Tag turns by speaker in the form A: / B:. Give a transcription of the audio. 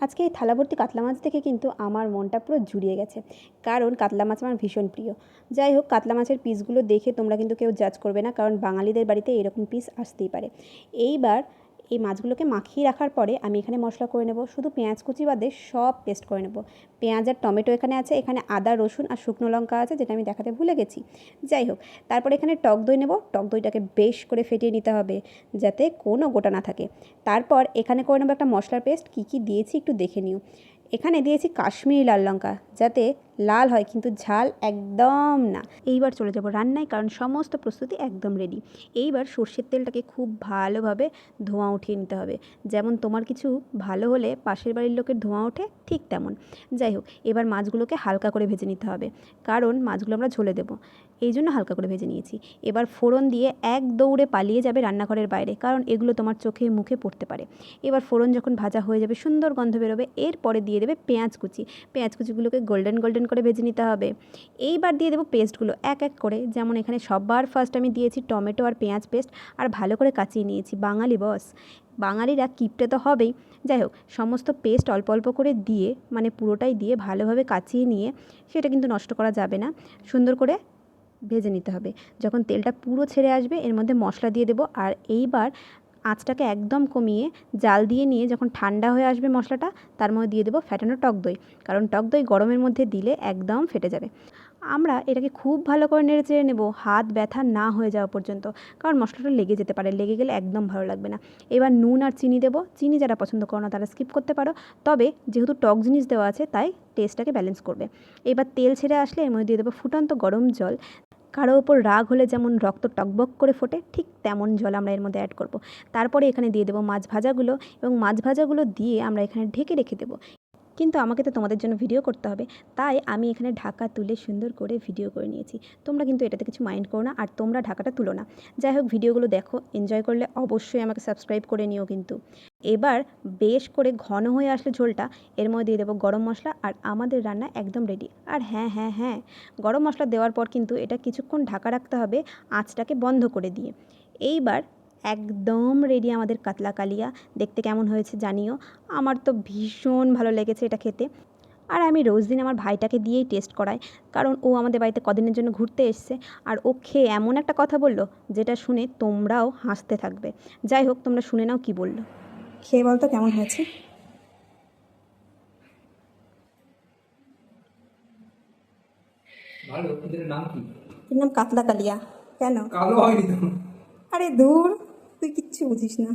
A: আজকে এই থালাভর্তি কাতলা মাছ দেখে কিন্তু আমার মনটা পুরো জুড়িয়ে গেছে। কারণ কাতলা মাছ আমার ভীষণ প্রিয়। যাই হোক, কাতলা মাছের পিসগুলো দেখে তোমরা কিন্তু কেউ জাজ করবে না, কারণ বাঙালিদের বাড়িতে এরকম পিস আসতেই পারে। এইবার এই মাছগুলোকে মাখিয়ে রাখার পরে আমি এখানে মশলা করে নেব। শুধু পেঁয়াজ কুচি বাদে সব পেস্ট করে নেব। পেঁয়াজ আর টমেটো এখানে আছে, এখানে আদা, রসুন আর শুকনো লঙ্কা আছে, যেটা আমি দেখাতে ভুলে গেছি। যাই হোক, তারপর এখানে টক দই নেব। টক দইটাকে বেশ করে ফেটিয়ে নিতে হবে যাতে কোনো গোটা না থাকে। তারপর এখানে করে নেব একটা মশলার পেস্ট। কী কী দিয়েছি একটু দেখে নিও। এখানে দিয়েছি কাশ্মীরি লাল লঙ্কা, যাতে লাল হয়, কিন্তু ঝাল একদম না। এইবার চলে যাব রান্নায়, কারণ সমস্ত প্রস্তুতি একদম রেডি এইবার সর্ষের তেলটাকে খুব ভালোভাবে ধোঁয়া উঠিয়ে নিতে হবে। যেমন তোমার কিছু ভালো হলে পাশের বাড়ির লোকের ধোঁয়া ওঠে, ঠিক তেমন। যাই হোক, এবার মাছগুলোকে হালকা করে ভেজে নিতে হবে। কারণ মাছগুলো আমরা ঝোলে দেবো। এই জন্য হালকা করে ভেজে নিয়েছি। এবার ফোড়ন দিয়ে এক দৌড়ে পালিয়ে যাবে রান্নাঘরের বাইরে, কারণ এগুলো তোমার চোখে মুখে পড়তে পারে। এবার ফোড়ন যখন ভাজা হয়ে যাবে, সুন্দর গন্ধ বেরোবে। এরপরে দিয়ে দেবে পেঁয়াজ কুচি। পেঁয়াজ কুচিগুলোকে গোল্ডেন গোল্ডেন করে ভেজে নিতে হবে। এইবার দিয়ে দেবো পেস্টগুলো এক এক করে। যেমন এখানে সবার ফার্স্ট আমি দিয়েছি টমেটো আর পেঁয়াজ পেস্ট আর ভালো করে কাচিয়ে নিয়েছি, বাঙালি বস বাঙালিরা কিপটে তো হবেই। যাই হোক, সমস্ত পেস্ট অল্প অল্প করে দিয়ে মানে পুরোটাই দিয়ে ভালোভাবে কাচিয়ে নিয়ে সেটা কিন্তু নষ্ট করা যাবে না। সুন্দর করে ভেজে নিতে হবে। যখন তেলটা পুরো ছেড়ে আসবে, এর মধ্যে মশলা দিয়ে দেবো। আর এইবার আঁচটাকে একদম কমিয়ে জাল দিয়ে নিয়ে যখন ঠান্ডা হয়ে আসবে মশলাটা, তার মধ্যে দিয়ে দেবো ফ্যাটানো টক দই। কারণ টক দই গরমের মধ্যে দিলে একদম ফেটে যাবে। আমরা এটাকে খুব ভালো করে নেড়ে চেড়ে নেব, হাত ব্যথা না হয়ে যাওয়া পর্যন্ত। কারণ মশলাটা লেগে যেতে পারে, লেগে গেলে একদম ভালো লাগবে না। এবার নুন আর চিনি দেবো। চিনি যারা পছন্দ করো না, তারা স্কিপ করতে পারো। তবে যেহেতু টক জিনিস দেওয়া আছে, তাই টেস্টটাকে ব্যালেন্স করবে। এবার তেল ছেড়ে আসলে এর মধ্যে দিয়ে দেবো ফুটন্ত গরম জল। কারও ওপর রাগ হলে যেমন রক্ত টকবক করে ফোটে, ঠিক তেমন জল আমরা এর মধ্যে অ্যাড করব। তারপরে এখানে দিয়ে দেবো মাছ ভাজাগুলো এবং মাছ ভাজাগুলো দিয়ে আমরা এখানে ঢেকে রেখে দেবো। কিন্তু আমাকে তো তোমাদের জন্য ভিডিও করতে হবে। তাই আমি এখানে ঢাকা তুলে সুন্দর করে ভিডিও করে নিয়েছি। তোমরা কিন্তু এটাতে কিছু মাইন্ড করো না, আর তোমরা ঢাকাটা তুলো না। যাই হোক ভিডিওগুলো দেখো এনজয় করলে অবশ্যই আমাকে সাবস্ক্রাইব করে নিও কিন্তু। এবার বেশ করে ঘন হয়ে আসলে ঝোলটা, এর মধ্যে দিয়ে দেবো গরম মশলা আর আমাদের রান্না একদম রেডি আর হ্যাঁ হ্যাঁ হ্যাঁ গরম মশলা দেওয়ার পর কিন্তু এটা কিছুক্ষণ ঢাকা রাখতে হবে, আঁচটাকে বন্ধ করে দিয়ে। এইবার একদম রেডি আমাদের কাতলা কালিয়া। দেখতে কেমন হয়েছে জানিও। আমার তো ভীষণ ভালো লেগেছে এটা খেতে। আর আমি রোজ দিন আমার ভাইটাকে দিয়েই টেস্ট করাই। কারণ ও আমাদের বাড়িতে কদিনের জন্য ঘুরতে এসছে। আর ও খেয়ে এমন একটা কথা বলল যেটা শুনে তোমরাও হাসতে থাকবে। যাই হোক তোমরা শুনে নাও কি বলল। খেয়ে বলতো কেমন হয়েছে?
B: নাম কি?
A: নাম কাতলা কালিয়া। কেন?
B: কালো হয়নি তো।
A: আরে দূর। তুই কিচ্ছু বুঝিস না।